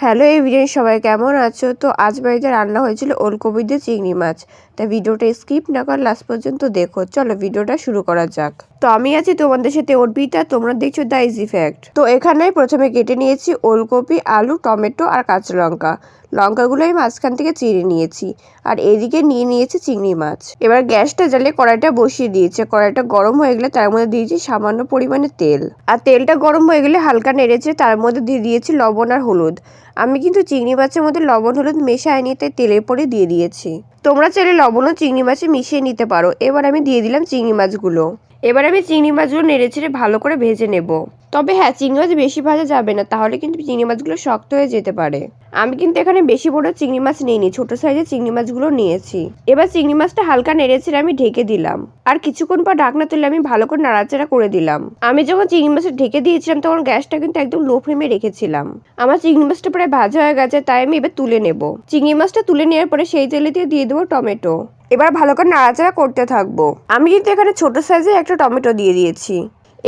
Hello এই video সবাই কেমন আছো? তো আজ বাড়িতে রান্না হয়েছিল ওলকপি দিয়ে চিংড়ি মাছ। তা ভিডিওটা স্কিপ না করে লাস্ট পর্যন্ত দেখো। চলো ভিডিওটা শুরু করা যাক। তো আমি আছি তোমাদের সাথে অর্পিতা, তোমরা দেখছ দ্য ইজি ফ্যাক্ট তো এখানে প্রথমে কেটে নিয়েছি ওলকপি, আলু, টমেটো আর কাঁচা লঙ্কা। লঙ্কাগুলো আমি মাঝখান থেকে চিড়ে নিয়েছি আর এদিকে নিয়ে নিয়েছি চিংড়ি মাছ। এবার গ্যাসটা জ্বালিয়ে কড়াইটা বসিয়ে দিয়েছে। কড়াইটা গরম হয়ে গেলে তার মধ্যে দিয়েছি সামান্য পরিমাণে তেল। আর তেলটা গরম হয়ে গেলে হালকা নেড়েছে তার মধ্যে দিয়ে দিয়েছি লবণ আর হলুদ। আমি কিন্তু চিংড়ি মাছের মধ্যে লবণ, হলুদ মেশাইনি, তাই তেলের পরে দিয়ে দিয়েছি। তোমরা চাইলে লবণ ও চিংড়ি মাছে মিশিয়ে নিতে পারো। এবার আমি দিয়ে দিলাম চিংড়ি মাছগুলো। এবার আমি চিংড়ি মাছগুলো নেড়ে ছেড়ে ভালো করে ভেজে নেব। তবে হ্যাঁ চিংড়ি মাছ বেশি ভাজা যাবে না, তাহলে কিন্তু চিংড়ি মাছগুলো শক্ত হয়ে যেতে পারে। আমি কিন্তু এখানে বেশি বড় চিংড়ি মাছ নিইনি, ছোট সাইজের চিংড়ি মাছগুলো নিয়েছি। এবার চিংড়ি মাছটা হালকা নেড়ে আমি ঢেকে দিলাম। আর কিছুক্ষণ পর ঢাকনা তুলে আমি ভালো করে নাড়াচাড়া করে দিলাম। আমি যখন চিংড়ি মাছটা ঢেকে দিয়েছিলাম, তখন গ্যাসটা কিন্তু একদম লো ফ্লেমে রেখেছিলাম। আমার চিংড়ি মাছটা প্রায় ভাজা হয়ে গেছে, তাই আমি এবার তুলে নেব। চিংড়ি মাছটা তুলে নেওয়ার পরে সেই তেলে দিয়ে দিয়ে দেবো টমেটো। এবার ভালো করে নাড়াচাড়া করতে থাকব। আমি কিন্তু এখানে ছোট সাইজে একটা টমেটো দিয়ে দিয়েছি।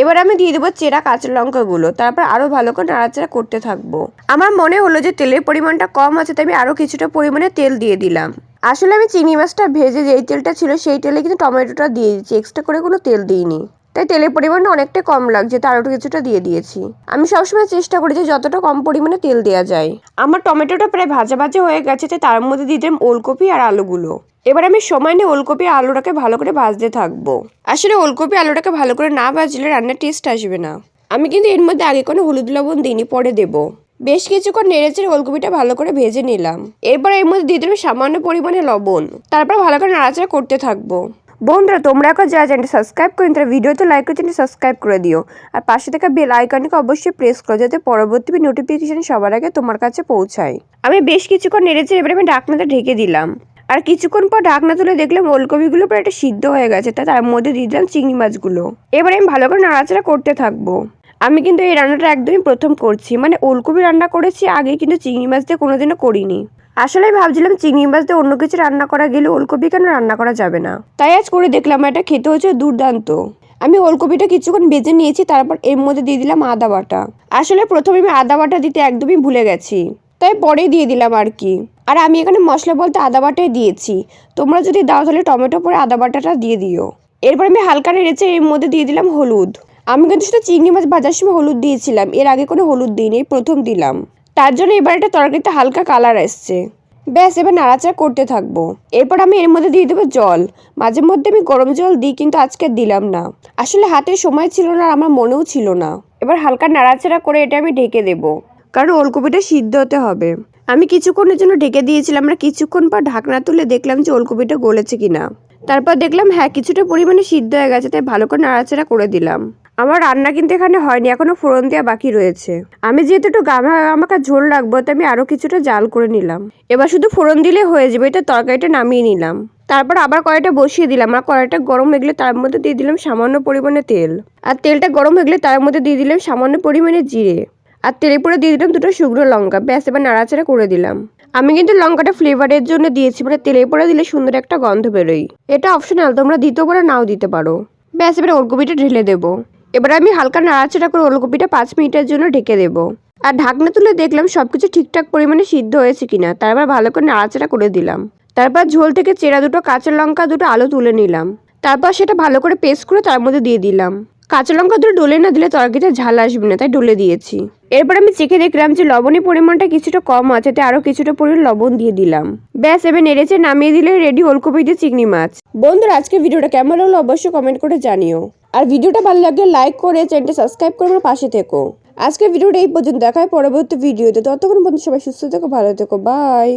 এবার আমি দিয়ে দেবো চেরা কাঁচা লঙ্কাগুলো। তারপর আরও ভালো করে নাড়াচাড়া করতে থাকব। আমার মনে হলো যে তেলের পরিমাণটা কম আছে, তাই আমি আরও কিছুটা পরিমাণে তেল দিয়ে দিলাম। আসলে আমি চিংড়ি মাছটা ভেজে যেই তেলটা ছিল, সেই তেলে কিন্তু টমেটোটা দিয়ে দিচ্ছি। এক্সট্রা করে কোনো তেল দিইনি। তাই তেলের পরিমাণটা অনেকটাই কম লাগছে, তার একটু কিছুটা দিয়ে দিয়েছি। আমি সবসময় চেষ্টা করি যে যতটা কম পরিমাণে তেল দেওয়া যায়। আমার টমেটোটা প্রায় ভাজা ভাজা হয়ে গেছে, তাই তার মধ্যে দিয়ে দিলাম ওলকপি আর আলুগুলো। এবার আমি সময় নিয়ে ওলকপি আলুটাকে ভালো করে ভাজতে থাকব। আসলে ওলকপি আলুটাকে ভালো করে না ভাজলে রান্নার টেস্ট আসবে না। আমি কিন্তু এর মধ্যে আগে কোনো হলুদ লবণ দিইনি, পরে দেবো। বেশ কিছুক্ষণ নেড়েচেড়ে ওলকপিটা ভালো করে ভেজে নিলাম। এরপর এর মধ্যে দিয়ে দিলাম সামান্য পরিমাণে লবণ। তারপর ভালো করে নাড়াচাড়া করতে থাকব। বন্ধুরা, তোমরা এখন যারা চ্যানেলটি সাবস্ক্রাইব করেন তারা ভিডিওতে লাইক করে চ্যানেলটি সাবস্ক্রাইব করে দিও। আর পাশে থাকা বেল আইকনকে অবশ্যই প্রেস করো, যাতে পরবর্তী নোটিফিকেশন সবার আগে তোমার কাছে পৌঁছায়। আমি বেশ কিছুক্ষণ নেড়েছি এবারে আমি ঢাকনাটা ঢেকে দিলাম। আর কিছুক্ষণ পর ঢাকনা তুলে দেখলাম ওলকপিগুলো প্রায় একটা সিদ্ধ হয়ে গেছে, তা তার মধ্যে দিয়ে দিলাম চিংড়ি মাছগুলো। এবারে আমি ভালো করে নাড়াচাড়া করতে থাকব। আমি কিন্তু এই রান্নাটা একদমই প্রথম করছি মানে ওলকপি রান্না করেছি, আগে কিন্তু চিংড়ি মাছ দিয়ে কোনোদিনও করিনি। আসলে আমি ভাবছিলাম চিংড়ি মাছ দিয়ে অন্য কিছু রান্না করা গেলে ওলকপি কেন রান্না করা যাবে না? তাই আজ করে দেখলাম এটা খেতে হচ্ছে দুর্দান্ত। আমি ওলকপিটা কিছুক্ষণ বেজে নিয়েছি, তারপর এর মধ্যে দিয়ে দিলাম আদা বাটা। আসলে প্রথমে আমি আদা বাটা দিতে একদমই ভুলে গেছি। তাই পরে দিয়ে দিলাম আর কি। আর আমি এখানে মশলা বলতে আদা বাটাই দিয়েছি। তোমরা যদি দাও তাহলে টমেটো পরে আদা বাটাটা দিয়ে দিও। এরপর আমি হালকা নেড়েছে এর মধ্যে দিয়ে দিলাম হলুদ। আমি কিন্তু শুধু চিংড়ি মাছ ভাজার সময় হলুদ দিয়েছিলাম, এর আগে কোনো হলুদ দিইনি, প্রথম দিলাম। তার জন্য এবার একটা তরকারিতে হালকা কালার আসছে ব্যাস, এবার নাড়াচাড়া করতে থাকব। এরপর আমি এর মধ্যে দিয়ে দেবো জল। মাঝে মধ্যে আমি গরম জল দিই, কিন্তু আজকে দিলাম না। আসলে হাতে সময় ছিল না আর আমার মনেও ছিল না। এবার হালকা নাড়াচাড়া করে এটা আমি ঢেকে দেবো। কারণ ওলকপিটা সিদ্ধ হতে হবে। আমি কিছুক্ষণের জন্য ঢেকে দিয়েছিলাম, আমরা কিছুক্ষণ পর ঢাকনা তুলে দেখলাম যে ওলকপিটা গলেছে কিনা। তারপর দেখলাম হ্যাঁ কিছুটা পরিমাণে সিদ্ধ হয়ে গেছে, তাই ভালো করে নাড়াচাড়া করে দিলাম। আমার রান্না কিন্তু এখানে হয়নি, এখনও ফোড়ন দেওয়া বাকি রয়েছে। আমি যেহেতু একটু গামা আমাকে ঝোল রাখব, তাই আমি আরও কিছুটা জাল করে নিলাম। এবার শুধু ফোড়ন দিলে হয়ে যাবে, এটা তরকারিটা নামিয়ে নিলাম। তারপর আবার কড়াইটা বসিয়ে দিলাম, আর কড়াইটা গরম হয়ে গেলে তার মধ্যে দিয়ে দিলাম সামান্য পরিমাণে তেল। আর তেলটা গরম হয়ে গেলে তার মধ্যে দিয়ে দিলাম সামান্য পরিমাণে জিরে। আর তেলে পরে দিয়ে দিলাম দুটো শুকনো লঙ্কা, ব্যাস এবার নাড়াচাড়া করে দিলাম। আমি কিন্তু লঙ্কাটা ফ্লেভারের জন্য দিয়েছি মানে তেলে পরে দিলে সুন্দর একটা গন্ধ বেরোয়। এটা অপশনাল, তোমরা দিতেও পারো নাও দিতে পারো। ব্যাস এবার ওলকপিটা ঢেলে দেবো। এবার আমি হালকা নাড়াচাড়া করে ওলকপিটা পাঁচ মিনিটের জন্য ঢেকে দেব। আর ঢাকনা তুলে দেখলাম সব কিছু ঠিকঠাক পরিমাণে সিদ্ধ হয়েছে কিনা তারপর ভালো করে নাড়াচাড়া করে দিলাম। তারপর ঝোল থেকে চেরা দুটো কাঁচা লঙ্কা দুটো আলু তুলে নিলাম। তারপর সেটা ভালো করে পেস্ট করে তার মধ্যে দিয়ে দিলাম। কাঁচা লঙ্কা দুটো ডলে না দিলে তরকারিতে ঝাল আসবে না, তাই ডলে দিয়েছি। এরপর আমি চেখে দেখলাম যে লবণের পরিমাণটা কিছুটা কম আছে, তাই আরও কিছুটা পরিমাণ লবণ দিয়ে দিলাম। ব্যাস, এবার নেড়েছে নামিয়ে দিলে রেডি ওলকপি দিয়ে চিংড়ি মাছ। বন্ধুরা, আজকে ভিডিওটা কেমন হলো অবশ্যই কমেন্ট করে জানিও। আর ভিডিওটা ভালো লাগলে লাইক করে চ্যানেলটা সাবস্ক্রাইব করে আমার পাশে থেকো। আজকে ভিডিওটা এই পর্যন্ত দেখায় পরবর্তী ভিডিওতে। ততক্ষণ বন্ধু সবাই সুস্থ থেকো, ভালো থেকো বাই